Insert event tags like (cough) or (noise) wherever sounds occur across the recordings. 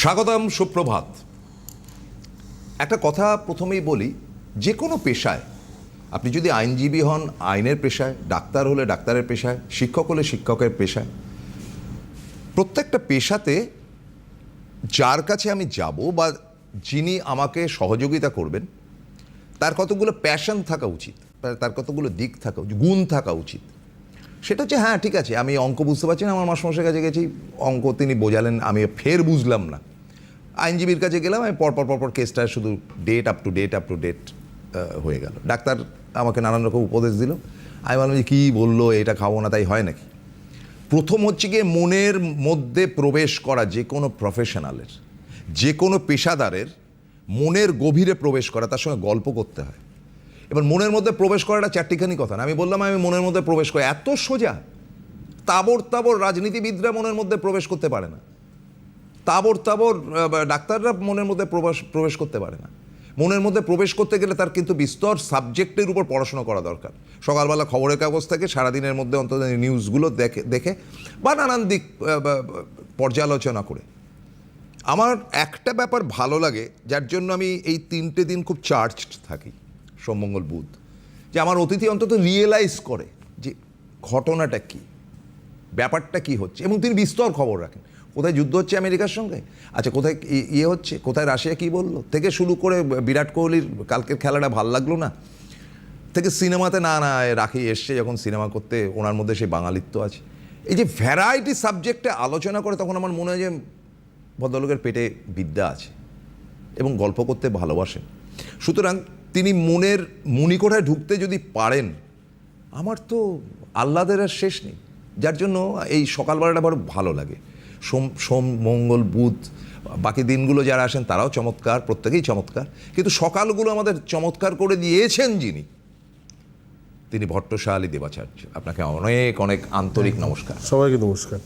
স্বাগতম, সুপ্রভাত। একটা কথা প্রথমেই বলি, যে কোনো পেশায়, আপনি যদি আইনজীবী হন, আইনের পেশায়, ডাক্তার হলে ডাক্তারের পেশায়, শিক্ষক হলে শিক্ষকের পেশায়, প্রত্যেকটা পেশাতে যার কাছে আমি যাব বা যিনি আমাকে সহযোগিতা করবেন, তার কতগুলো প্যাশন থাকা উচিত, তার কতগুলো দিক থাকা গুণ থাকা উচিত। সেটা হচ্ছে হ্যাঁ ঠিক আছে, আমি অঙ্ক বুঝতে পারছি না, আমার মাসমশের কাছে গেছি, অঙ্ক তিনি বোঝালেন, আমি ফের বুঝলাম না। আইনজীবীর কাছে গেলাম, আমি পরপর পরপর কেসটা শুধু date up to date up to date হয়ে গেল। ডাক্তার আমাকে নানান রকম উপদেশ দিল। আমি বললাম যে কী বলল, এটা খাব না, তাই হয় নাকি? প্রথম হচ্ছে গিয়ে মনের মধ্যে প্রবেশ করা যে কোনো প্রফেশনালের যে কোনো পেশাদারের মনের গভীরে প্রবেশ করা, তার সঙ্গে গল্প করতে হয়। এবার মনের মধ্যে প্রবেশ করাটা চারটিখানি কথা না, আমি বললাম আমি মনের মধ্যে প্রবেশ করি, এত সোজা তাবর তাবর রাজনীতিবিদরা মনের মধ্যে প্রবেশ করতে পারে না। তাবর তাবর ডাক্তাররা মনের মধ্যে প্রবেশ প্রবেশ করতে পারে না। মনের মধ্যে প্রবেশ করতে গেলে তার কিন্তু বিস্তর সাবজেক্টের উপর পড়াশোনা করা দরকার। সকালবেলা খবরের কাগজ থেকে সারাদিনের মধ্যে অন্তত নিউজগুলো দেখে দেখে বা নানান দিক পর্যালোচনা করে। আমার একটা ব্যাপার ভালো লাগে, যার জন্য আমি এই তিনটে দিন খুব চার্জড থাকি সোমঙ্গল বুধ। যে আমার অতিথি অন্তত রিয়েলাইজ করে যে ঘটনাটা কী, ব্যাপারটা কি হচ্ছে, এবং তিনি বিস্তর খবর রাখেন। কোথায় যুদ্ধ হচ্ছে আমেরিকার সঙ্গে? আচ্ছা কোথায় ইয়ে হচ্ছে? কোথায় রাশিয়া কি বলল? থেকে শুরু করে বিরাট কোহলির কালকের খেলাটা ভালো লাগল না? থেকে সিনেমাতে না না রাখি এসছে যখন সিনেমা করতে, ওনার মধ্যে সেই বাঙালিত্ব আছে। এই যে ভ্যারাইটি সাবজেক্টে আলোচনা করে তখন আমার মনে হয় যে ভদ্রলোকের পেটে বিদ্যা আছে এবং গল্প করতে ভালোবাসেন। সুতরাং তিনি মনের মণিকোঠায় ঢুকতে যদি পারেন, আমার তো আহ্লাদের আর শেষ নেই। যার জন্য এই সকালবেলাটা বড় ভালো লাগে। সোম সোম মঙ্গল বুধ বাকি দিনগুলো যারা আসেন তারাও চমৎকার প্রত্যেকেই চমৎকার। কিন্তু সকালগুলো আমাদের চমৎকার করে দিয়েছেন যিনি তিনি ভট্টশালী দেবাচার্য। আপনাকে অনেক অনেক আন্তরিক নমস্কার। সবাইকে নমস্কার।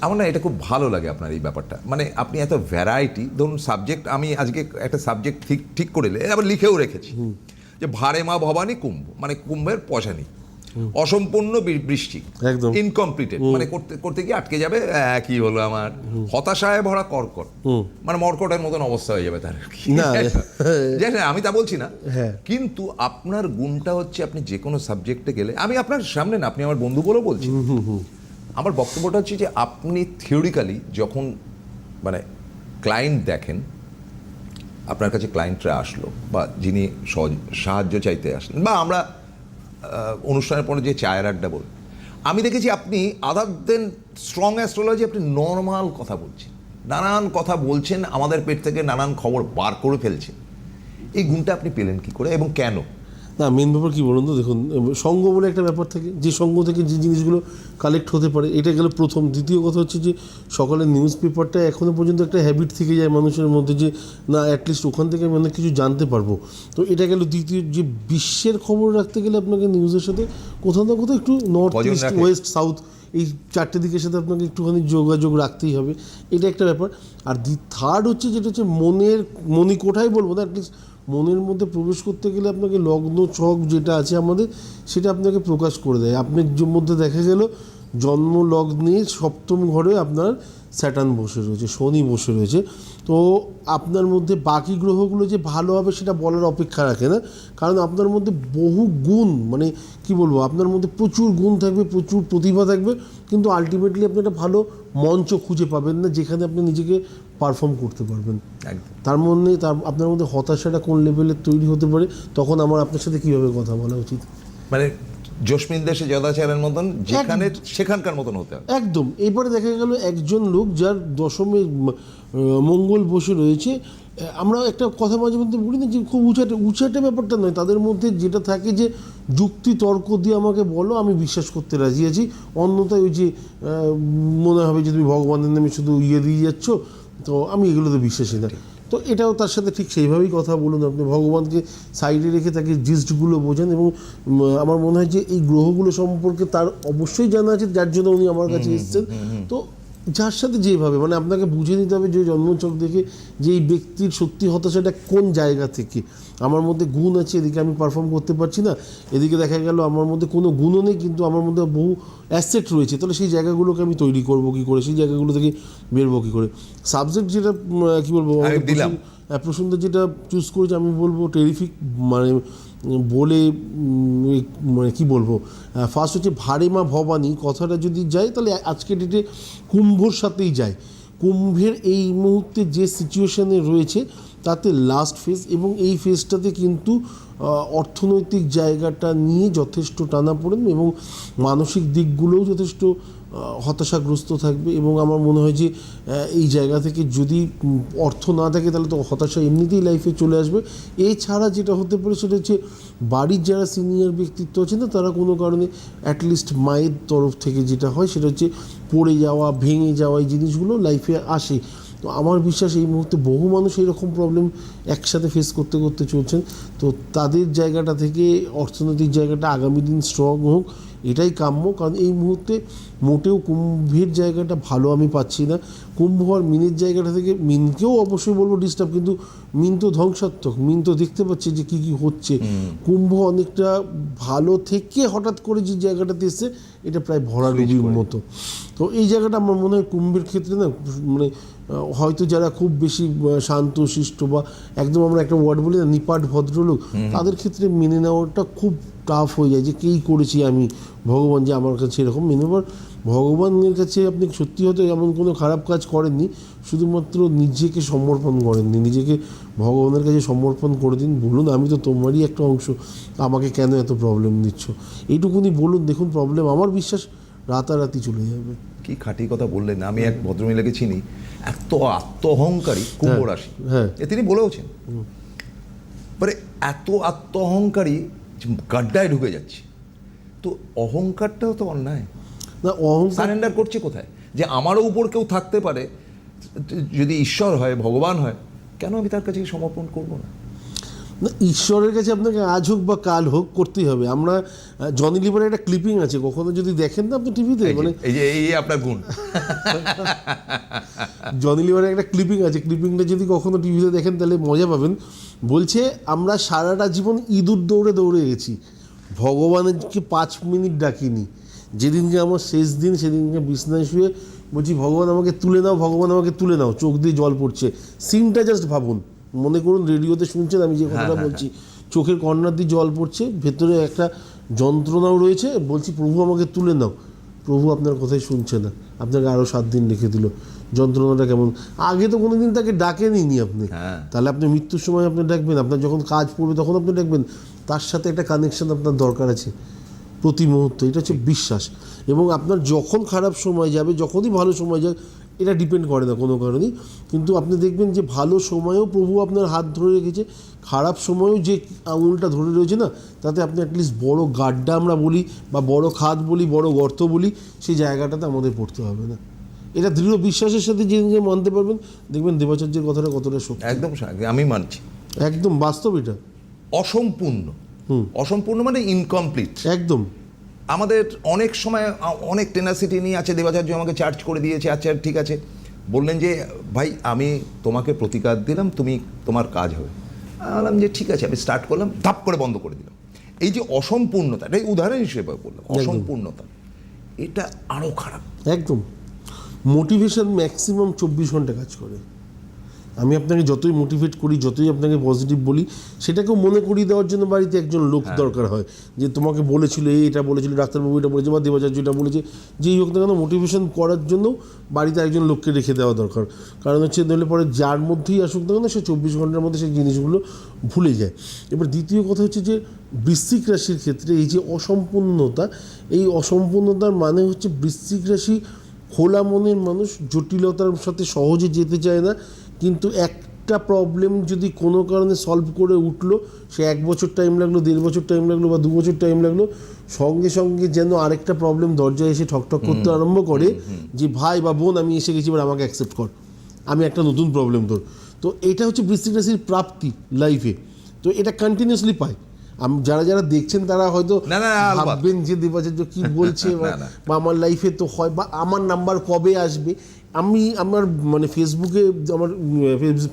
আমার না এটা খুব ভালো লাগে আপনার এই ব্যাপারটা। মানে আপনি এত ভ্যারাইটি ধরুন সাবজেক্ট আমি আজকে একটা সাবজেক্ট ঠিক ঠিক করে আবার লিখেও রেখেছি। যে ভারে মা ভবানী কুম্ভ মানে কুম্ভের পশানি অসম্পূর্ণ বৃষ্টি। একদম। ইনকমপ্লিটেড মানে করতে করতে গিয়ে আটকে যাবে কি হলো আমার? হতাশায় ভরা কর্কট। মানে মর্কটের মতন অবস্থা হয়ে যাবে তার। (laughs) (laughs) না। আমি তা বলছি না। হ্যাঁ। কিন্তু আপনার গুণটা হচ্ছে আপনি যে কোনো সাবজেক্টে গেলে আমি আপনার সামনে না আপনি আমার বন্ধু বলেও বলছি আমার বক্তব্যটা হচ্ছে যে আপনি থিওরিক্যালি যখন মানে ক্লায়েন্ট দেখেন আপনার কাছে ক্লায়েন্টরা আসলো বা যিনি সাহায্য চাইতে আসলেন বা আমরা অনুষ্ঠানের পরে যে চায়ের আড্ডা বল আমি দেখেছি আপনি আদার দেন স্ট্রং অ্যাস্ট্রোলজি আপনি নর্মাল কথা বলছেন। নানান কথা বলছেন, আমাদের পেট থেকে নানান খবর বার করে ফেলছেন। এই গুণটা আপনি পেলেন কি করে এবং কেন? না মেন ব্যাপার কি বলুন তো? দেখুন সঙ্গ বলে একটা ব্যাপার থাকে। যে সঙ্গ থেকে যে জিনিসগুলো কালেক্ট হতে পারে এটা গেল প্রথম। দ্বিতীয় কথা হচ্ছে যে সকালের নিউজ পেপারটা এখনও পর্যন্ত একটা হ্যাবিট থেকে যায় মানুষের মধ্যে যে না অ্যাটলিস্ট ওখান থেকে আমি অনেক কিছু জানতে পারব। তো এটা গেল দ্বিতীয়। যে বিশ্বের খবর রাখতে গেলে আপনাকে নিউজের সাথে কোথাও না কোথাও একটু নর্থ ইস্ট ওয়েস্ট সাউথ এই চারটে দিকের সাথে আপনাকে একটুখানি যোগাযোগ রাখতেই হবে। এটা একটা ব্যাপার। আর দি থার্ড হচ্ছে যেটা হচ্ছে মনের মণিকোঠায় বলব না অ্যাটলিস্ট মনের মধ্যে প্রবেশ করতে গেলে আপনাকে লগ্ন, ছক যেটা আছে আমাদের, সেটা আপনাকে প্রকাশ করে দেয়। আপনার মধ্যে দেখা গেল, জন্ম, লগ্নে সপ্তম ঘরে আপনার স্যাটার্ন বসে রয়েছে, শনি বসে রয়েছে। তো আপনার মধ্যে বাকি গ্রহগুলো যে ভালো হবে সেটা বলার অপেক্ষা রাখে না। কারণ আপনার মধ্যে বহু গুণ মানে কি বলব, আপনার মধ্যে প্রচুর গুণ থাকবে, প্রচুর প্রতিভা থাকবে, কিন্তু আলটিমেটলি আপনি একটা ভালো মঞ্চ খুঁজে পাবেন না, যেখানে আপনি নিজেকে পারফর্ম করতে পারবেন। একদম। তার মধ্যে তার আপনার মধ্যে হতাশাটা কোন লেভেলের তৈরি হতে পারে তখন আমার আপনার সাথে কীভাবে কথা বলা উচিত? মানে জসমিন দেশে যদাচারের মতন যেখানে সেখানকার মতন হতে হবে। একদম। এবারে দেখা গেল একজন লোক যার দশমে মঙ্গল বসে রয়েছে। আমরা একটা কথা মাঝে মধ্যে বলি না যে খুব উঁচাটে উঁচাটে ব্যাপারটা নয়। তাদের মধ্যে যেটা থাকে যে যুক্তি তর্ক দিয়ে আমাকে বলো আমি বিশ্বাস করতে রাজি আছি। অন্যথায় ওই যে মনে হবে যে তুমি ভগবানের নামে শুধু ইয়ে দিয়ে যাচ্ছ তো আমি এগুলোতে বিশ্বাসী না। তো এটাও তার সাথে ঠিক সেইভাবেই কথা বলুন আপনি। ভগবানকে সাইডে রেখে তাকে জিস্টগুলো বোঝেন এবং আমার মনে হয় যে এই গ্রহগুলো সম্পর্কে তার অবশ্যই জানা আছে যার জন্য উনি আমার কাছে এসছেন। তো যার সাথে যেভাবে মানে আপনাকে বুঝে নিতে হবে যে জন্মচক দেখে যে এই ব্যক্তির সত্যি হতাশাটা কোন জায়গা থেকে। আমার মধ্যে গুণ আছে এদিকে আমি পারফর্ম করতে পারছি না এদিকে দেখা গেল আমার মধ্যে কোনো গুণও নেই কিন্তু আমার মধ্যে বহু অ্যাসেট রয়েছে তাহলে সেই জায়গাগুলোকে আমি তৈরি করব কী করে? সেই জায়গাগুলো থেকে বেরবো কী করে? সাবজেক্ট যেটা কী বলব? দিলাম। প্রসেন- হ্যাঁ, যেটা চুজ করেছে আমি বলব টেরিফিক মানে বলে মানে কি বলব? ফার্স্ট হচ্ছে ভারে মা ভবানী কথাটা যদি যায় তাহলে আজকে ডেটে কুম্ভর সাথেই যায়। কুম্ভের এই মুহূর্তে যে সিচুয়েশনে রয়েছে তাতে লাস্ট ফেজ এবং এই ফেজটাতে কিন্তু অর্থনৈতিক জায়গাটা নিয়ে যথেষ্ট টানা পড়েন এবং মানসিক দিকগুলোও যথেষ্ট হতাশাগ্রস্ত থাকবে এবং আমার মনে হয় যে এই জায়গা থেকে যদি অর্থ না থাকে তাহলে তো হতাশা এমনিতেই লাইফে চলে আসবে। এছাড়া যেটা হতে পারে সেটা হচ্ছে, বাড়ির যারা সিনিয়র ব্যক্তিত্ব আছে না, তারা কোনো কারণে অ্যাটলিস্ট মায়ের তরফ থেকে যেটা হয় সেটা হচ্ছে, পড়ে যাওয়া, ভেঙে যাওয়া এই জিনিসগুলো লাইফে আসে। তো আমার বিশ্বাস এই মুহূর্তে বহু মানুষ এইরকম প্রবলেম একসাথে ফেস করতে করতে চলছেন। তো তাদের জায়গাটা থেকে অর্থনৈতিক জায়গাটা আগামী দিন স্ট্রং হোক, এটাই কাম্য। কারণ এই মুহূর্তে মোটেও কুম্ভের জায়গাটা ভালো আমি পাচ্ছি না। কুম্ভ আর মিনের জায়গাটা থেকে মিনকেও অবশ্যই বলব ডিস্টার্ব কিন্তু মিন তো ধ্বংসাত্মক। মিন তো দেখতে পাচ্ছে যে কী কী হচ্ছে। কুম্ভ অনেকটা ভালো থেকে হঠাৎ করে যে জায়গাটাতে এসছে এটা প্রায় ভরা ডুবির মতো। তো এই জায়গাটা আমার মনে হয় কুম্ভের ক্ষেত্রে না মানে হয়তো যারা খুব বেশি শান্ত শিষ্ট বা একদম আমরা একটা ওয়ার্ড বলি না নিপাট ভদ্রলোক তাদের ক্ষেত্রে মেনে নেওয়াটা খুব টাফ হয়ে যায় যে কেই করেছি আমি? ভগবান যে আমার কাছে এরকম মেনে নেবার ভগবানের কাছে আপনি সত্যি হয়তো এমন কোনো খারাপ কাজ করেননি শুধুমাত্র নিজেকে সমর্পণ করেননি। নিজেকে ভগবানের কাছে সমর্পণ করে দিন। বলুন আমি তো তোমারই একটা অংশ আমাকে কেন এত প্রবলেম দিচ্ছ? এইটুকুনি বলুন দেখুন প্রবলেম আমার বিশ্বাস রাতারাতি চলে যাবে। কি খাঁটি কথা বললেন আমি এক ভদ্রমহিলাকে চিনি এত আত্মহংকারী কুম্ভ হ্যাঁ, রাশি। হ্যাঁ। এ তিনি বলেওছেন মানে এত আত্মহংকারী গাড্ডায় ঢুকে যাচ্ছে। তো অহংকারটাও তো অন্যায়। না অহংকার সারেন্ডার করছে কোথায়? যে আমারও উপর কেউ থাকতে পারে যদি ঈশ্বর হয় ভগবান হয় কেন আমি তার কাছে সমর্পণ করব না? না ঈশ্বরের কাছে আপনাকে আজ হোক বা কাল হোক করতেই হবে। আমরা জনি লিভারের একটা ক্লিপিং আছে কখনো যদি দেখেন না আপনি টিভিতে মানে এই যে এই আপনার গুণ। (laughs) জনি লিভারের একটা ক্লিপিং আছে ক্লিপিংটা যদি কখনো টিভিতে দেখেন তাহলে মজা পাবেন। বলছে আমরা সারাটা জীবন ইঁদুর দৌড়ে দৌড়ে গেছি। ভগবানকে পাঁচ মিনিট ডাকিনি। যেদিনকে আমার শেষ দিন সেদিনকে বিছনায় শুয়ে বলছি ভগবান আমাকে তুলে নাও ভগবান আমাকে তুলে নাও। চোখ দিয়ে জল পড়ছে। সিনটা জাস্ট ভাবুন। মনে করুন রেডিওতে শুনছেন আমি যে কথাটা হ্যাঁ, বলছি। চোখের কর্নার দিয়ে জল পড়ছে ভেতরে একটা যন্ত্রণাও রয়েছে। বলছি প্রভু আমাকে তুলে নাও। প্রভু আপনার কথাই শুনছে না। আপনাকে আরও সাত দিন রেখে দিল। যন্ত্রণাটা কেমন? আগে তো কোনোদিন তাকে ডাকেনি আপনি। হ্যাঁ। তাহলে আপনি মৃত্যুর সময় আপনি ডাকবেন। আপনার যখন কাজ পড়বে তখন আপনি ডাকবেন। তার সাথে একটা কানেকশন আপনার দরকার আছে। প্রতি মুহূর্তে এটা হচ্ছে বিশ্বাস। এবং আপনার যখন খারাপ সময় যাবে যখনই ভালো সময় যাবে এটা ডিপেন্ড করে না কোনো কারণেই। কিন্তু আপনি দেখবেন যে ভালো সময়েও প্রভু আপনার হাত ধরে রেখেছে। খারাপ সময়েও যে আঙুলটা ধরে রয়েছে না তাতে আপনি অ্যাটলিস্ট বড় গাড্ডা আমরা বলি বা বড় খাদ বলি বড় গর্ত বলি সেই জায়গাটাতে আমাদের পড়তে হবে না। এটা দৃঢ় বিশ্বাসের সাথে যে মানতে পারবেন দেখবেন দেবাচার্যের কথাটা কতটা সত্যি। একদম আমি মানছি। একদম বাস্তব এটা। অসম্পূর্ণ। অসম্পূর্ণ মানে ইনকমপ্লিট একদম। আমাদের অনেক সময় অনেক টেনাসিটি নিয়ে আছে দেবাচার্য আমাকে চার্জ করে দিয়েছে আচ্ছা ঠিক আছে। বললেন যে ভাই আমি তোমাকে প্রতিকার দিলাম তুমি তোমার কাজ হবে। বললাম যে ঠিক আছে। আমি স্টার্ট করলাম ধাপ করে বন্ধ করে দিলাম। এই যে অসম্পূর্ণতা এটাই উদাহরণ হিসেবে বললাম অসম্পূর্ণতা। এটা আরও খারাপ। একদম। মোটিভেশন ম্যাক্সিমাম চব্বিশ ঘণ্টা কাজ করে। আমি আপনাকে যতই মোটিভেট করি যতই আপনাকে পজিটিভ বলি সেটাকেও মনে করিয়ে দেওয়ার জন্য বাড়িতে একজন লোক দরকার হয়। যে তোমাকে বলেছিল এই এটা বলেছিল ডাক্তারবাবু এটা বলেছে বা দেবাচার্য এটা বলেছে যেই হোক না কেন মোটিভেশন করার জন্য বাড়িতে একজন লোককে রেখে দেওয়া দরকার। কারণ হচ্ছে নইলে পরে যার মধ্যেই আসুক না কেন সে চব্বিশ ঘণ্টার মধ্যে সেই জিনিসগুলো ভুলে যায়। এবার দ্বিতীয় কথা হচ্ছে যে বৃশ্চিক রাশির ক্ষেত্রে এই যে অসম্পূর্ণতা এই অসম্পূর্ণতার মানে হচ্ছে বৃশ্চিক রাশি খোলা মনের মানুষ জটিলতার সাথে সহজে যেতে চায় না কিন্তু একটা প্রবলেম যদি কোনো কারণে সলভ করে উঠল সে এক বছর টাইম লাগল দেড় বছর টাইম লাগল বা দু বছর টাইম লাগল সঙ্গে সঙ্গে যেন আরেকটা প্রবলেম দরজায় এসে ঠকঠক করতে আরম্ভ করে যে ভাই বা বোন আমি এসে গেছি এবার আমাকে অ্যাকসেপ্ট কর। আমি একটা নতুন প্রবলেম তোর তো এটা হচ্ছে বৃশ্চিক রাশির প্রাপ্তি লাইফে তো এটা কন্টিনিউসলি পায়। আম- যারা যারা দেখছেন তারা হয়তো। ভাববেন যে দেবাচার্য কি বলছে। (laughs) বা আমার লাইফে তো হয় বা আমার নাম্বার কবে আসবে? আমি আমার মানে ফেসবুকে আমার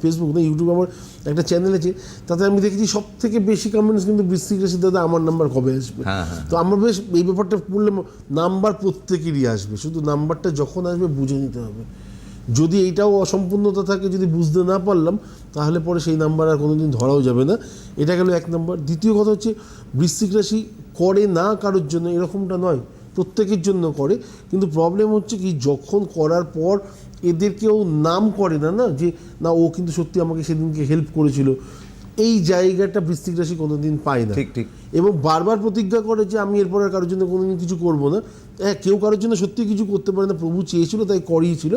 ফেসবুক না ইউটিউবে আমার একটা চ্যানেল আছে তাতে আমি দেখেছি সব থেকে বেশি কমেন্টস কিন্তু বৃশ্চিক রাশি দাদা আমার নাম্বার কবে আসবে। হ্যাঁ, হ্যাঁ। তো আমার বেশ এই ব্যাপারটা বললাম নাম্বার প্রত্যেকেরই আসবে শুধু নাম্বারটা যখন আসবে বুঝে নিতে হবে। যদি এইটাও অসম্পূর্ণতা থাকে যদি বুঝতে না পারলাম তাহলে পরে সেই নাম্বার আর কোনোদিন ধরাও যাবে না। এটা গেল এক নাম্বার দ্বিতীয় কথা হচ্ছে বৃশ্চিক রাশি করে না কারোর জন্য এরকমটা নয়। প্রত্যেকের জন্য করে কিন্তু প্রবলেম হচ্ছে কি যখন করার পর এদের কেউ নাম করে না না? যে না ও কিন্তু সত্যি আমাকে সেদিনকে হেল্প করেছিল। এই জায়গাটা বৃষ্টিক রাশি কোনোদিন পায় না। ঠিক, ঠিক। এবং বারবার প্রতিজ্ঞা করে যে আমি এরপর আর কারোর জন্য কোনোদিন কিছু করব না। হ্যাঁ কেউ কারোর জন্য সত্যি কিছু করতে পারে না প্রভু চেয়েছিল তাই করিয়েছিল।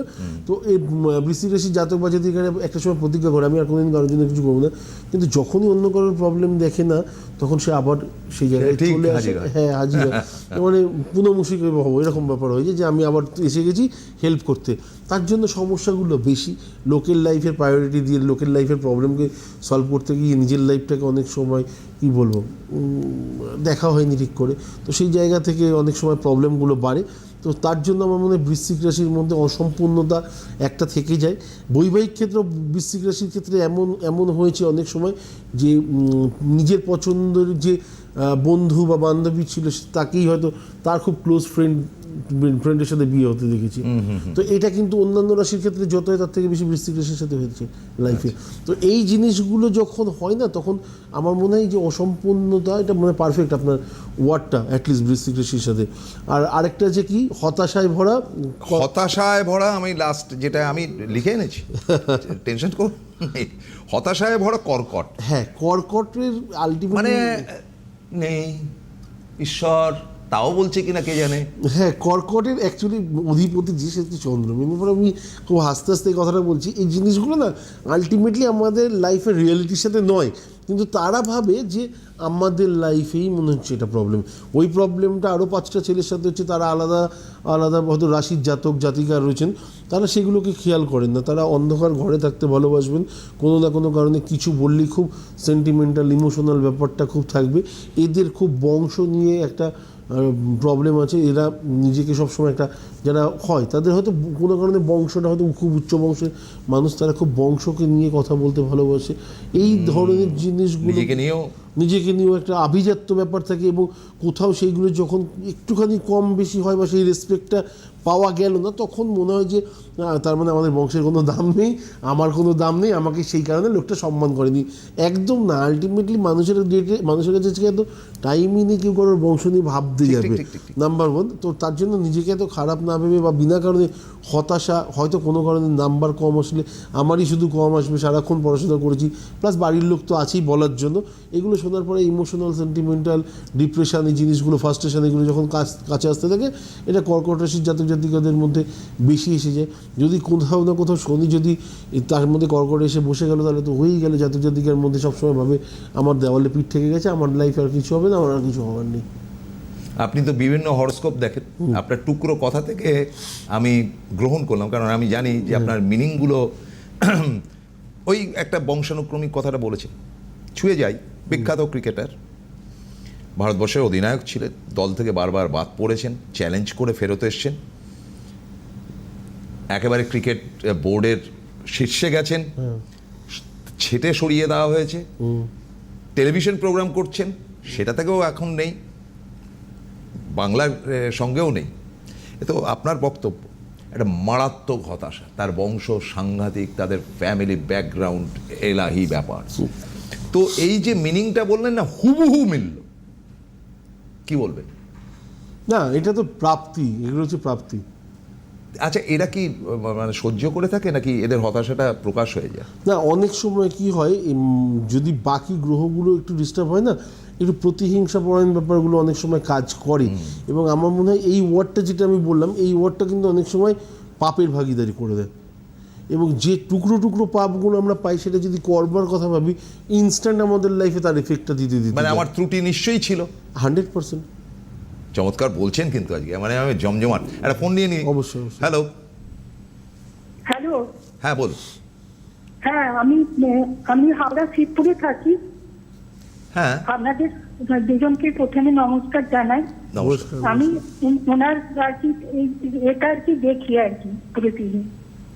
তো এই বৃশ্চিক রাশি জাতক বা জাতিকারা একটা সময় প্রতিজ্ঞা করে আমি আর কোনোদিন কারোর জন্য কিছু করব না। কিন্তু যখনই অন্য কারোর প্রবলেম দেখে না তখন সে আবার সেই জায়গায় চলে আসে। হ্যাঁ। হাজির (laughs) মানে পুনমুষিক হব এরকম ব্যাপার হয়েছে যে আমি আবার এসে গেছি হেল্প করতে। তার জন্য সমস্যাগুলো বেশি। লোকের লাইফের প্রায়োরিটি দিয়ে লোকের লাইফের প্রবলেমকে সলভ করতে গিয়ে নিজের লাইফটাকে অনেক সময় কি বলব? দেখা হয়নি ঠিক করে। তো সেই জায়গা থেকে অনেক সময় প্রবলেমগুলো বাড়ে। তো তার জন্য আমার মনে হয় বৃশ্চিক রাশির মধ্যে অসম্পূর্ণতা একটা থেকে যায়। বৈবাহিক ক্ষেত্র বৃশ্চিক রাশির ক্ষেত্রে এমন এমন হয়েছে অনেক সময় যে নিজের পছন্দের যে বন্ধু বা বান্ধবী ছিল, তাকেই হয়তো তার খুব ক্লোজ ফ্রেন্ড ফ্রেন্ডের সাথে বিয়ে হতে দেখেছি। তো এটা কিন্তু অন্যান্য রাশির ক্ষেত্রে যত হয় তার থেকে বেশি রাশির সাথে হয়েছে লাইফে তো এই জিনিসগুলো যখন হয় না তখন আমার মনে হয় যে অসম্পূর্ণতা এটা মানে পারফেক্ট আপনার ওয়ার্ডটা অ্যাটলিস্ট রাশির সাথে। আর আরেকটা যে কি হতাশায় ভরা হতাশায় ভরা আমি লাস্ট যেটা আমি লিখে এনেছি। (laughs) টেনশন কর হতাশায় ভরা কর্কট। হ্যাঁ কর্কটের আলটিমেট মানে নেই ঈশ্বর তাও বলছে কিনা কে জানে? হ্যাঁ কর্কটের অ্যাকচুয়ালি অধিপতি যে সে হচ্ছে চন্দ্র। মেনুপুর আমি খুব হাসতে হাসতে এই কথাটা বলছি, এই জিনিসগুলো না আলটিমেটলি আমাদের লাইফের রিয়েলিটির সাথে নয়। কিন্তু তারা ভাবে যে আমাদের লাইফেই মনে হচ্ছে এটা প্রবলেম ওই প্রবলেমটা আরও পাঁচটা ছেলের সাথে হচ্ছে, তারা আলাদা আলাদা হয়তো রাশির জাতক, জাতিকার রয়েছেন। তারা সেগুলোকে খেয়াল করেন না। তারা অন্ধকার ঘরে থাকতে ভালোবাসবেন। কোনো না কোনো কারণে কিছু বললেই খুব সেন্টিমেন্টাল ইমোশনাল ব্যাপারটা খুব থাকবে। এদের খুব বংশ নিয়ে একটা প্রবলেম আছে এরা নিজেকে সবসময় একটা যারা হয় তাদের হয়তো কোনো কারণে বংশটা হয়তো খুব উচ্চ বংশের মানুষ তারা খুব বংশকে নিয়ে কথা বলতে ভালোবাসে। এই ধরনের জিনিসগুলো নিজেকে নিয়েও নিজেকে নিয়েও একটা আভিজাত্য ব্যাপার থাকে এবং কোথাও সেইগুলো যখন একটুখানি কম বেশি হয় বা সেই রেসপেক্টটা পাওয়া গেল না তখন মনে হয় যে তার মানে আমাদের বংশের কোনো দাম নেই আমার কোনো দাম নেই আমাকে সেই কারণে লোকটা সম্মান করেনি। একদম না আলটিমেটলি মানুষের ডেটে মানুষের কাছে এত টাইমই নেই কেউ কারোর বংশ নিয়ে ভাবতে যাবে। নাম্বার ওয়ান তো তার জন্য নিজেকে এত খারাপ না ভেবে বা বিনা কারণে হতাশা হয়তো কোনো কারণে নাম্বার কম আসলে আমারই শুধু কম আসবে সারাক্ষণ পড়াশোনা করেছি প্লাস বাড়ির লোক তো আছেই বলার জন্য। এগুলো শোনার পরে ইমোশনাল সেন্টিমেন্টাল ডিপ্রেশন এই জিনিসগুলো ফার্স্টেশন এগুলো যখন কাছ- কাছে আসতে থাকে এটা কর্কট রাশির জাতক জাতিকাদের মধ্যে বেশি এসে যায় যদি কোথাও না কোথাও শনি যদি তার মধ্যে কর্কট এসে বসে গেল তাহলে তো হয়েই গেল। জাতক জাতিকার মধ্যে সবসময় ভাবে আমার দেওয়ালে পিঠ থেকে গেছে আমার লাইফে আর কিছু হবে না আমার আর কিছু হওয়ার নেই। আপনি তো বিভিন্ন হরস্কোপ দেখেন। আপনার টুকরো কথা থেকে আমি গ্রহণ করলাম কারণ আমি জানি যে আপনার মিনিংগুলো (clears throat) ওই একটা বংশানুক্রমিক কথাটা বলেছে। ছুঁয়ে যাই বিখ্যাত ক্রিকেটার ভারতবর্ষের অধিনায়ক ছিলেন দল থেকে বারবার বাদ পড়েছেন চ্যালেঞ্জ করে ফেরত এসছেন। একেবারে ক্রিকেট বোর্ডের শীর্ষে গেছেন। ছেটে সরিয়ে দেওয়া হয়েছে। টেলিভিশন প্রোগ্রাম করছেন সেটা থেকেও এখন নেই। বাংলার সঙ্গেও নেই। এ তো আপনার বক্তব্য একটা মারাত্মক হতাশা তার বংশ সাংঘাতিক তাদের ফ্যামিলি ব্যাকগ্রাউন্ড এলাহি ব্যাপার। তো এই যে মিনিংটা বললেন না হুবহু মিলল। কি বলবেন? না এটা তো প্রাপ্তি এগুলো হচ্ছে প্রাপ্তি। আচ্ছা এরা কি মানে সহ্য করে থাকে নাকি এদের হতাশাটা প্রকাশ হয়ে যায়? না অনেক সময় কি হয় যদি বাকি গ্রহগুলো একটু ডিস্টার্ব হয় না একটু প্রতিহিংসা পরায়ণ ব্যাপারগুলো অনেক সময় কাজ করে। এবং আমার মনে হয় এই ওয়ার্ডটা যেটা আমি বললাম এই ওয়ার্ডটা কিন্তু অনেক সময় পাপের ভাগিদারি করে দেয়। এবং যে টুকরো টুকরো পাপগুলো আমরা পাই সেটা যদি করবার কথা ভাবি ইনস্ট্যান্ট আমাদের লাইফে তার এফেক্টটা দিতে দিতে মানে আমার ত্রুটি নিশ্চয়ই ছিল। হান্ড্রেড পার্সেন্ট চমৎকার বলছেন কিন্তু আজকে মানে আমি জমজমাট। একটা ফোন নিয়ে নিই অবশ্যই। হ্যালো। হ্যালো। হ্যাঁ বল হ্যাঁ আমি আমি হাওড়া শিবপুরে থাকি। হ্যাঁ। আপনাদের দুজনকে প্রথমে নমস্কার জানাই। আমি ওনার আর কি এটা আর কি দেখি আর কি প্রতিদিন।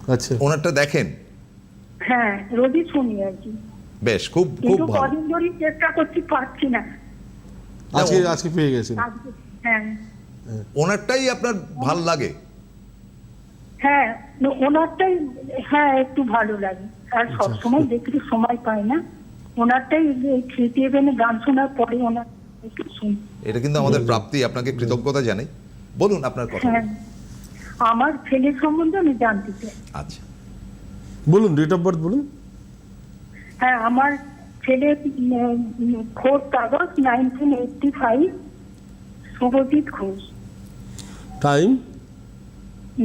আচ্ছা। ওনারটা দেখেন? হ্যাঁ রোজই শুনি আর কি। বেশ খুব খুব কিন্তু ভালো। কদিন ধরেই চেষ্টা করছি পারছি না। আজকে আজকে পেয়ে গেছেন। আজকে- ওনারটাই আপনার ভালো লাগে? হ্যাঁ ওনারটাই হ্যাঁ একটু ভালো লাগে। আর আচ্ছা। সবসময় দেখতে সময় পাই না। ওনারটাই থ্রিটি এভেনে গান শোনার পরে ওনার এটা কিন্তু আমাদের প্রাপ্তি আপনাকে কৃতজ্ঞতা জানাই। বলুন আপনার কথা। হ্যাঁ। আমার ছেলের সম্বন্ধে আমি জানতে চাই। আচ্ছা। বলুন ডেট অফ বার্থ বলুন। হ্যাঁ আমার ছেলে fourth August nineteen eighty five Subhajit Ghosh. Time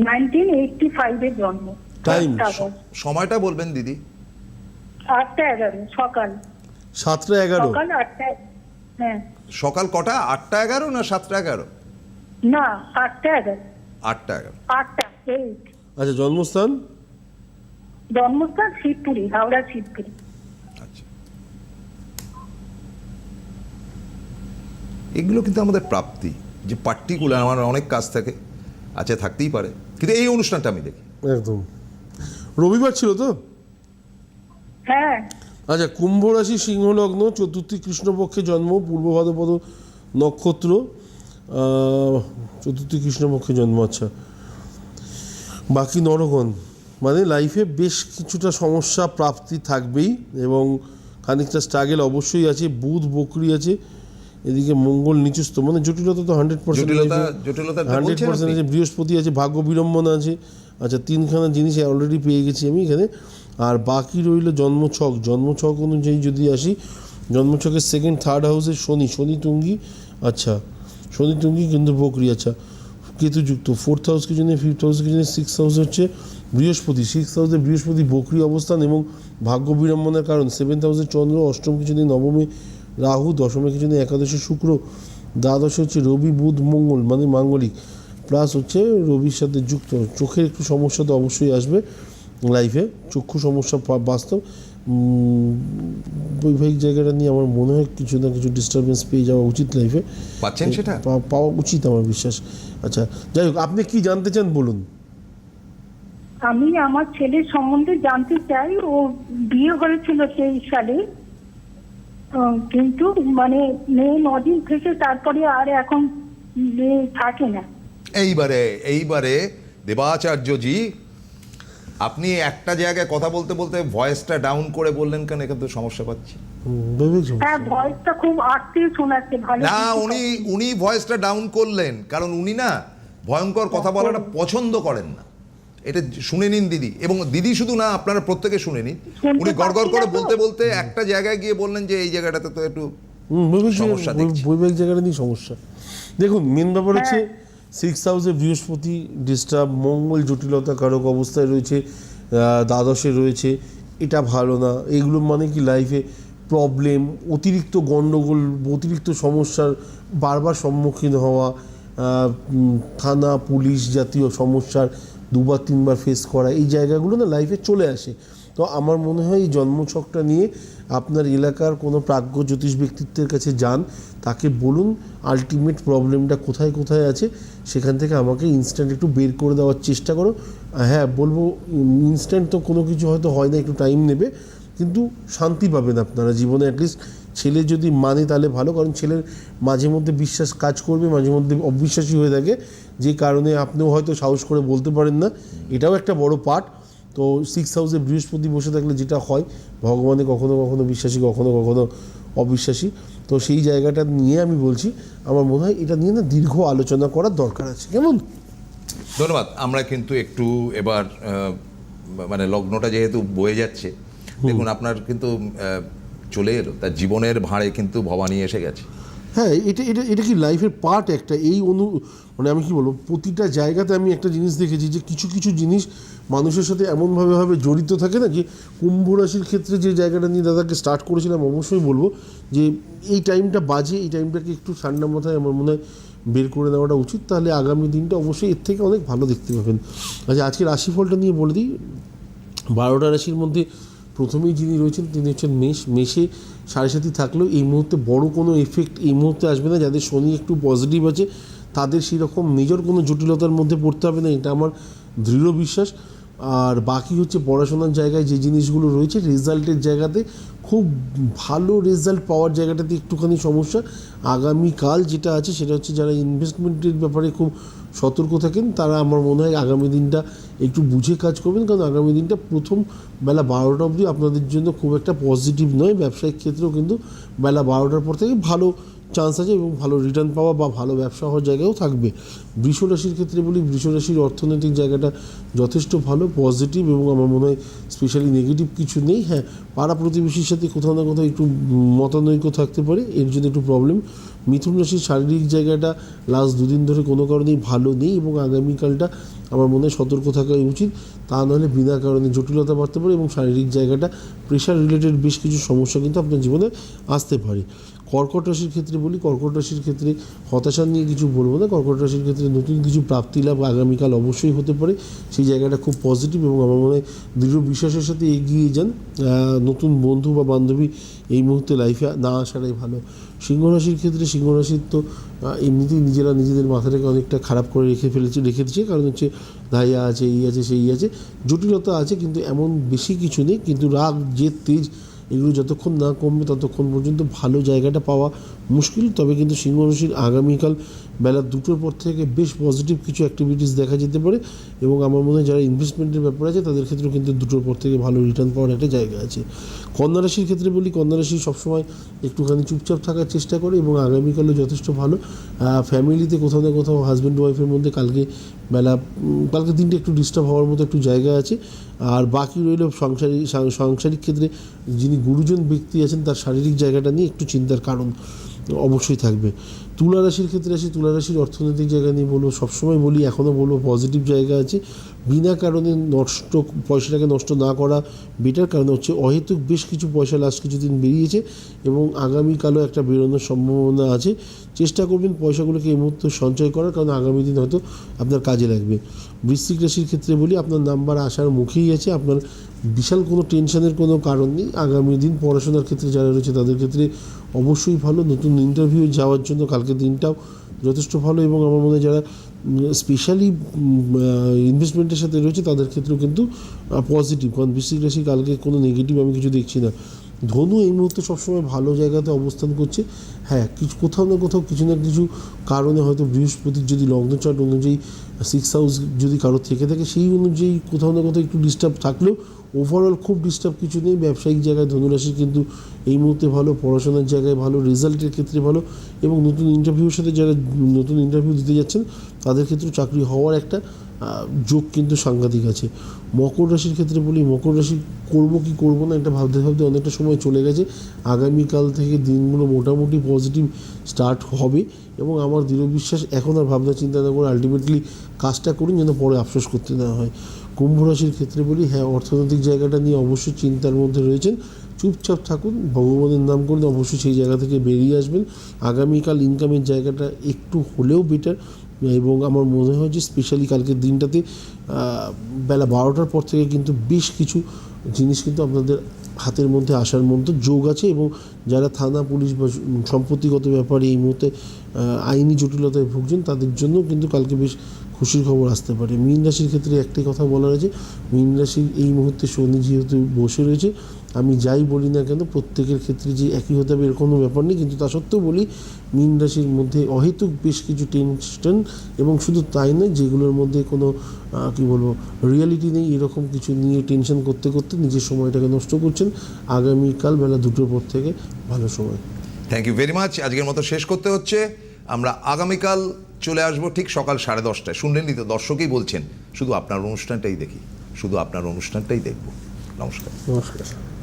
nineteen eighty জন্ম। Time, 4th আগস্ট সময়টা বলবেন দিদি। আটটা এগারো সকাল। সাতটা এগারো? সকাল আটটা হ্যাঁ। সকাল কটা? আটটা এগারো না সাতটা এগারো? না আটটা এগারো। আটটা এগারো। আটটা আচ্ছা জন্মস্থান? জন্মস্থান শিবপুরি হাওড়া শিবপুরি। এগুলো কিন্তু আমাদের প্রাপ্তি যে পার্টিকুলার আমার অনেক কাজ থাকে আচ্ছা থাকতেই পারে। কিন্তু এই অনুষ্ঠানটা আমি দেখি। একদম। রবিবার ছিল তো? হ্যাঁ। আচ্ছা কুম্ভ রাশি সিংহ লগ্ন চতুর্থী কৃষ্ণপক্ষে জন্ম পূর্ব ভাদ্রপদ নক্ষত্র চতুর্থী কৃষ্ণপক্ষে জন্ম আচ্ছা। বাকি নরগণ মানে লাইফে বেশ কিছুটা সমস্যা প্রাপ্তি থাকবেই এবং খানিকটা স্ট্রাগেল অবশ্যই আছে বুধ বকরি আছে এদিকে মঙ্গল নিচুস্থ মানে জটিলতা তো হান্ড্রেড পার্সেন্ট জটিলতা হান্ড্রেড পার্সেন্ট আছে বৃহস্পতি আছে ভাগ্য বিড়ম্বনা আছে। আচ্ছা তিনখানা জিনিস অলরেডি পেয়ে গেছি আমি এখানে। আর বাকি রইল জন্মছক। জন্মছক অনুযায়ী যদি আসি জন্মছকের সেকেন্ড থার্ড হাউসে শনি। শনি তুঙ্গি আচ্ছা শনি তুঙ্গি কিন্তু বকরি আচ্ছা কেতুযুক্ত। ফোর্থ হাউস কিছু নেই ফিফথ হাউস কিছু নেই সিক্স হাউস হচ্ছে বৃহস্পতি। সিক্স হাউসে বৃহস্পতি বকরি অবস্থান এবং ভাগ্য বিড়ম্বনার কারণ। সেভেন্থ হাউসে চন্দ্র অষ্টম কিছু নেই নবমে রাহু দশমে কিছু নেই একাদশে শুক্র দ্বাদশে হচ্ছে রবি বুধ মঙ্গল মানে মাঙ্গলিক। প্লাস হচ্ছে রবির সাথে যুক্ত। চোখের একটু সমস্যা তো অবশ্যই আসবে লাইফে। চক্ষু সমস্যা বাস্তব। বৈবাহিক জায়গাটা নিয়ে আমার মনে হয় কিছু না কিছু ডিস্টারবেন্স পেয়ে যাওয়া উচিত লাইফে। পাচ্ছেন সেটা? পাওয়া উচিত আমার বিশ্বাস। আচ্ছা যাই হোক আপনি কি জানতে চান বলুন? আমি আমার ছেলের সম্বন্ধে জানতে চাই। ও বিয়ে হয়েছিল তেইশ সালে। কিন্তু মানে মেয়ে নদিন থেকে তারপরে আর এখন মেয়ে থাকে না। এইবারে এইবারে দেবাচার্যজি আপনি একটা জায়গায় কথা বলতে বলতে ভয়েসটা ডাউন করে বললেন কেন? এখানে তো সমস্যা পাচ্ছি। হ্যাঁ ভয়েসটা খুব আস্তে শোনাচ্ছে ভালো না উনি উনি ভয়েসটা ডাউন করলেন কারণ উনি না ভয়ঙ্কর কথা বলাটা পছন্দ করেন না। এটা শুনে নিন দিদি। এবং দিদি শুধু না আপনারা প্রত্যেকে শুনে নিন। উনি গড় গড় করে বলতে বলতে একটা জায়গায় গিয়ে বললেন যে এই জায়গাটাতে তো একটু সমস্যা বৈবাহিক জায়গাটা নিয়ে সমস্যা। দেখুন মেন ব্যাপার হচ্ছে হ্যাঁ। সিক্স হাউসে বৃহস্পতি ডিস্টার্ব মঙ্গল জটিলতা কারক অবস্থায় রয়েছে দ্বাদশে রয়েছে এটা ভালো না। এগুলো মানে কি লাইফে প্রবলেম অতিরিক্ত গণ্ডগোল অতিরিক্ত সমস্যার বারবার সম্মুখীন হওয়া থানা পুলিশ জাতীয় সমস্যার দুবার, তিনবার ফেস করা, এই জায়গাগুলো না লাইফে চলে আসে। তো আমার মনে হয় এই জন্মছকটা নিয়ে আপনার এলাকার কোনো প্রাজ্ঞ জ্যোতিষ ব্যক্তিত্বের কাছে যান, তাকে বলুন আলটিমেট প্রবলেমটা কোথায় কোথায় আছে, সেখান থেকে আমাকে ইনস্ট্যান্ট একটু বের করে দেওয়ার চেষ্টা করো। হ্যাঁ বলব ইনস্ট্যান্ট তো কোনো কিছু হয়তো হয় না, একটু টাইম নেবে, কিন্তু শান্তি পাবেন আপনারা জীবনে অ্যাটলিস্ট ছেলে যদি মানে তাহলে ভালো, কারণ ছেলের মাঝে মধ্যে বিশ্বাস কাজ করবে, মাঝে মধ্যে অবিশ্বাসী হয়ে থাকে। যে কারণে আপনিও হয়তো সাহস করে বলতে পারেন না। এটাও একটা বড় পার্ট তো সিক্স হাউসে বৃহস্পতি বসে থাকলে যেটা হয় ভগবানে কখনো কখনো বিশ্বাসী কখনো কখনো অবিশ্বাসী। তো সেই জায়গাটা নিয়ে আমি বলছি আমার মনে হয় এটা নিয়ে না দীর্ঘ আলোচনা করার দরকার আছে। কেমন? ধন্যবাদ। আমরা কিন্তু একটু এবার মানে লগ্নটা যেহেতু বয়ে যাচ্ছে দেখুন আপনার কিন্তু চলে এলো। তার জীবনের ভাঁড়ে কিন্তু ভবানী এসে গেছে। হ্যাঁ এটা এটা এটা কি লাইফের পার্ট একটা? এই অনু মানে আমি কি বলব, প্রতিটা জায়গাতে আমি একটা জিনিস দেখেছি যে কিছু কিছু জিনিস মানুষের সাথে এমনভাবে ভাবে জড়িত থাকে না যে কুম্ভ রাশির ক্ষেত্রে যে জায়গাটা নিয়ে দাদাকে স্টার্ট করেছিলাম, অবশ্যই বলব যে এই টাইমটা বাজে, এই টাইমটাকে একটু ঠান্ডা মাথায় আমার মনে হয় বের করে নেওয়াটা উচিত। তাহলে আগামী দিনটা অবশ্যই এর থেকে অনেক ভালো দেখতে পাবেন। আচ্ছা আজকে রাশিফলটা নিয়ে বলে দিই। বারোটা রাশির মধ্যে প্রথমেই যিনি রয়েছেন, তিনি হচ্ছেন মেষ, মেষে সাড়ে সাথী থাকলেও এই মুহূর্তে বড় কোনো এফেক্ট এই মুহূর্তে আসবে না। যাদের শনি একটু পজিটিভ আছে, তাদের সেরকম নিজের কোনো জটিলতার মধ্যে পড়তে হবে না, এটা আমার দৃঢ় বিশ্বাস। আর বাকি হচ্ছে পড়াশোনার জায়গায় যে জিনিসগুলো রয়েছে রেজাল্টের জায়গাতে খুব ভালো রেজাল্ট পাওয়ার জায়গাটাতে একটুখানি সমস্যা। আগামীকাল যেটা আছে, সেটা হচ্ছে যারা ইনভেস্টমেন্টের ব্যাপারে খুব সতর্ক থাকেন। তারা আমার মনে হয় আগামী দিনটা একটু বুঝে কাজ করবেন, কারণ আগামী দিনটা প্রথম বেলা বারোটা অবধি আপনাদের জন্য খুব একটা পজিটিভ নয়। ব্যবসায়িক ক্ষেত্রেও কিন্তু বেলা বারোটার পর থেকে ভালো চান্স আছে এবং ভালো রিটার্ন পাওয়া বা ভালো ব্যবসা হওয়ার জায়গাও থাকবে। রাশির ক্ষেত্রে বলি রাশির অর্থনৈতিক জায়গাটা যথেষ্ট ভালো পজিটিভ এবং আমার মনে হয় স্পেশালি নেগেটিভ কিছু নেই। হ্যাঁ পাড়া প্রতিবেশীর সাথে কোথাও না কোথাও একটু মতানৈক্য থাকতে পারে, এর জন্য একটু প্রবলেম মিথুন রাশির শারীরিক জায়গাটা লাস্ট দুদিন ধরে কোনো কারণেই ভালো নেই এবং আগামীকালটা আমার মনে সতর্ক থাকা উচিত। তা নাহলে বিনা কারণে জটিলতা বাড়তে পারে এবং শারীরিক জায়গাটা প্রেশার রিলেটেড বেশ কিছু সমস্যা কিন্তু আপনার জীবনে আসতে পারে। কর্কট রাশির ক্ষেত্রে বলি কর্কট রাশির ক্ষেত্রে হতাশা নিয়ে কিছু বলব না। কর্কট রাশির ক্ষেত্রে নতুন কিছু প্রাপ্তি লাভ আগামীকাল অবশ্যই হতে পারে। সেই জায়গাটা খুব পজিটিভ এবং আমার মনে হয় দৃঢ় বিশ্বাসের সাথে এগিয়ে যান। নতুন বন্ধু বা বান্ধবী এই মুহূর্তে লাইফে না আসাটাই ভালো। সিংহ রাশির ক্ষেত্রে সিংহ রাশির তো এমনিতেই নিজেরা নিজেদের মাথাটাকে অনেকটা খারাপ করে রেখে ফেলেছে, রেখে দিচ্ছে কারণ হচ্ছে ধাইয়া আছে, এই আছে, সেই আছে। জটিলতা আছে, কিন্তু এমন বেশি কিছু নেই। কিন্তু রাগ যে তেজ এগুলো যতক্ষণ না কমবে, ততক্ষণ পর্যন্ত ভালো জায়গাটা পাওয়া মুশকিল। তবে কিন্তু সিংহ রাশির আগামীকাল বেলা দুটোর পর থেকে বেশ পজিটিভ কিছু অ্যাক্টিভিটিস দেখা যেতে পারে এবং আমার মনে হয় যারা ইনভেস্টমেন্টের ব্যাপার আছে, তাদের ক্ষেত্রেও কিন্তু দুটোর পর থেকে ভালো রিটার্ন পাওয়ার একটা জায়গা আছে। কন্যা রাশির ক্ষেত্রে বলি, কন্যা রাশি সবসময় একটুখানি চুপচাপ থাকার চেষ্টা করে এবং আগামীকালও যথেষ্ট ভালো। ফ্যামিলিতে কোথাও না কোথাও হাজব্যান্ড ওয়াইফের মধ্যে কালকে বেলা কালকে দিনটা একটু ডিস্টার্ব হওয়ার মতো একটু জায়গা আছে। আর বাকি রইল সংসারিক সাংসারিক ক্ষেত্রে যিনি গুরুজন ব্যক্তি আছেন, তার শারীরিক জায়গাটা নিয়ে একটু চিন্তার কারণ অবশ্যই থাকবে। তুলা রাশির ক্ষেত্রে আসি, তুলা রাশির অর্থনৈতিক জায়গা নিয়ে বলব, সবসময় বলি এখনও বলব পজিটিভ জায়গা আছে। বিনা কারণে নষ্ট, পয়সাটাকে নষ্ট না করা বেটার কারণ হচ্ছে অহেতুক বেশ কিছু পয়সা লাস্ট কিছুদিন বেরিয়েছে এবং আগামীকালও একটা বেরোনোর সম্ভাবনা আছে। চেষ্টা করবেন পয়সাগুলোকে এই মুহূর্তে সঞ্চয় করার, কারণ আগামী দিন হয়তো আপনার কাজে লাগবে। বৃশ্চিক রাশির ক্ষেত্রে বলি, আপনার নাম্বার আসার মুখেই আছে, আপনার বিশাল কোনো টেনশনের কোনো কারণ নেই। আগামী দিন পড়াশোনার ক্ষেত্রে যারা রয়েছে তাদের ক্ষেত্রে অবশ্যই ভালো। নতুন ইন্টারভিউ যাওয়ার জন্য কালকে দিনটাও যথেষ্ট ভালো এবং আমার মনে হয় যারা স্পেশালি ইনভেস্টমেন্টের সাথে রয়েছে তাদের ক্ষেত্রেও কিন্তু পজিটিভ কারণ বৃশ্চিক রাশি কালকে কোনো নেগেটিভ আমি কিছু দেখছি না। ধনু এই মুহূর্তে সবসময় ভালো জায়গাতে অবস্থান করছে। হ্যাঁ কিছু, কোথাও না কোথাও কিছু না কিছু কারণে হয়তো বৃহস্পতির যদি লগ্ন চার্ট অনুযায়ী সিক্স হাউস যদি কারোর থেকে থাকে, সেই অনুযায়ী কোথাও না কোথাও একটু ডিস্টার্ব থাকলেও ওভারঅল খুব ডিস্টার্ব কিছু নেই, ব্যবসায়িক জায়গায় ধনুরাশির কিন্তু এই মুহূর্তে ভালো, পড়াশোনার জায়গায় ভালো রেজাল্টের ক্ষেত্রে ভালো এবং নতুন ইন্টারভিউর সাথে যারা নতুন ইন্টারভিউ দিতে যাচ্ছেন, তাদের ক্ষেত্রেও চাকরি হওয়ার একটা যোগ কিন্তু সাংঘাতিক আছে। মকর রাশির ক্ষেত্রে বলি, মকর রাশি করব কি করব না এটা ভাবতে ভাবতে অনেকটা সময় চলে গেছে। আগামীকাল থেকে দিনগুলো মোটামুটি পজিটিভ স্টার্ট হবে এবং আমার দৃঢ় বিশ্বাস এখন আর ভাবনা চিন্তা না করে আলটিমেটলি কাজটা করুন যেন পরে আফসোস করতে না হয়। কুম্ভ রাশির ক্ষেত্রে বলি হ্যাঁ অর্থনৈতিক জায়গাটা নিয়ে অবশ্যই চিন্তার মধ্যে রয়েছেন। চুপচাপ থাকুন, ভগবানের নাম করলে অবশ্যই সেই জায়গা থেকে বেরিয়ে আসবেন। আগামীকাল ইনকামের জায়গাটা একটু হলেও বেটার এবং আমার মনে হয় যে স্পেশালি কালকের দিনটাতে বেলা বারোটার পর থেকে কিন্তু বেশ কিছু জিনিস কিন্তু আপনাদের হাতের মধ্যে আসার মতো যোগ আছে। এবং যারা থানা, পুলিশ বা সম্পত্তিগত ব্যাপারে এই মুহূর্তে আইনি জটিলতায় ভুগছেন, তাদের জন্য কিন্তু কালকে বেশ খুশির খবর আসতে পারে। মীন রাশির ক্ষেত্রে একটাই কথা বলা রয়েছে মীন রাশির এই মুহূর্তে শনি যেহেতু বসে রয়েছে, আমি যাই বলি না কেন, প্রত্যেকের ক্ষেত্রে যে একই হতে হবে এর কোনো ব্যাপার নেই, কিন্তু তা সত্ত্বেও বলি, মীন রাশির মধ্যে অহেতুক বেশ কিছু টেনশন এবং শুধু তাই নয়, যেগুলোর মধ্যে কোনো কী বলব রিয়ালিটি নেই, এরকম কিছু নিয়ে টেনশন করতে করতে নিজের সময়টাকে নষ্ট করছেন। আগামীকাল বেলা দুটোর পর থেকে ভালো সময়। থ্যাংক ইউ ভেরি মাচ আজকের মতো শেষ করতে হচ্ছে। আমরা আগামীকাল চলে আসব ঠিক সকাল সাড়ে দশটায়। শুনলেনই তো দর্শকেই বলছেন, শুধু আপনার অনুষ্ঠানটাই দেখি, শুধু আপনার অনুষ্ঠানটাই দেখব। নমস্কার। নমস্কার